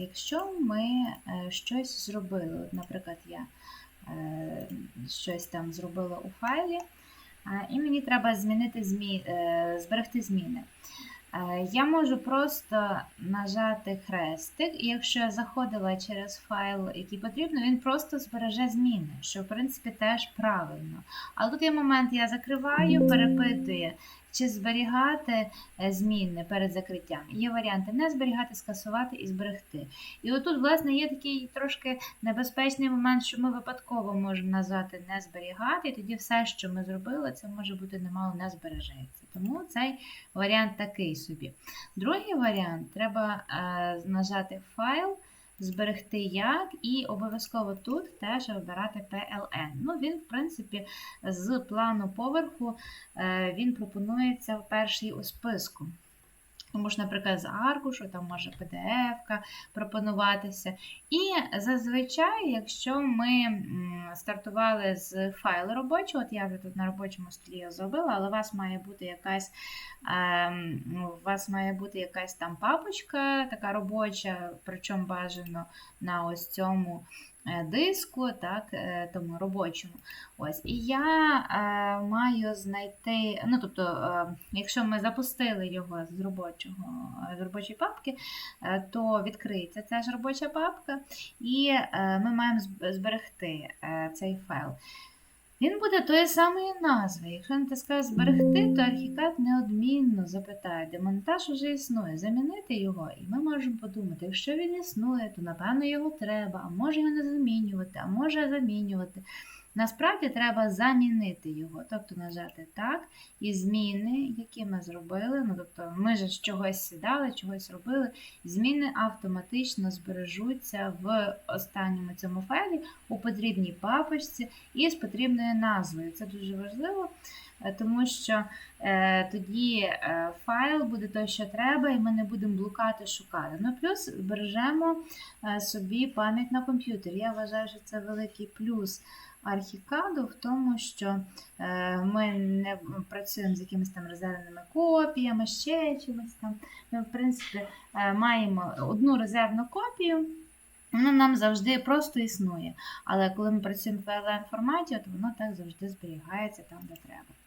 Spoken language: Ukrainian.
якщо ми е, щось зробили, от, наприклад, я е, щось там зробила у файлі, е, і мені треба змінити змі... зберегти зміни. Я можу просто нажати хрестик, і якщо я заходила через файл, який потрібно, він просто збереже зміни, що в принципі теж правильно. Але тут є момент, я закриваю, перепитує, чи зберігати е, зміни перед закриттям. Є варіанти не зберігати, скасувати і зберегти. І отут, власне, є такий трошки небезпечний момент, що ми випадково можемо назвати не зберігати, і тоді все, що ми зробили, це може бути немало не збережеться. Тому цей варіант такий собі. Другий варіант треба е, нажати файл. Зберегти як, і обов'язково тут теж обирати PLN. Ну, він, в принципі, з плану поверху е, він пропонується перший у списку. Тому що, наприклад, з аркушу там може PDF пропонуватися. І зазвичай, якщо ми стартували з файлу робочого, от я вже тут на робочому столі зробила, але у вас має бути якась, ем, ну, у вас має бути якась там папочка, така робоча, причому бажано на ось цьому диску, так, е, тому робочому. Ось. І я е, маю знайти, ну тобто, е, якщо ми запустили його з робочого, е, з робочої папки, е, то відкриється ця ж робоча папка, і е, ми маємо зберегти е, цей файл. Він буде тої самої назви. Якщо натискаю зберегти, то архікад неодмінно запитає, демонтаж уже існує, замінити його, і ми можемо подумати, якщо він існує, то напевно його треба, а може його не замінювати, а може замінювати. Насправді треба замінити його, тобто нажати так, і зміни, які ми зробили, ну тобто ми ж чогось сідали, чогось робили, зміни автоматично збережуться в останньому цьому файлі у потрібній папочці і з потрібною назвою. Це дуже важливо, е, тому що е, тоді е, файл буде той, що треба, і ми не будемо блукати, шукати. Ну, плюс збережемо е, собі пам'ять на комп'ютері. Я вважаю, що це великий плюс архікаду в тому, що е, ми не працюємо з якимись там резервними копіями, ще чимось там. Ми, в принципі, е, маємо одну резервну копію. Вона нам завжди просто існує. Але коли ми працюємо в PLN форматі, то воно так завжди зберігається там, де треба.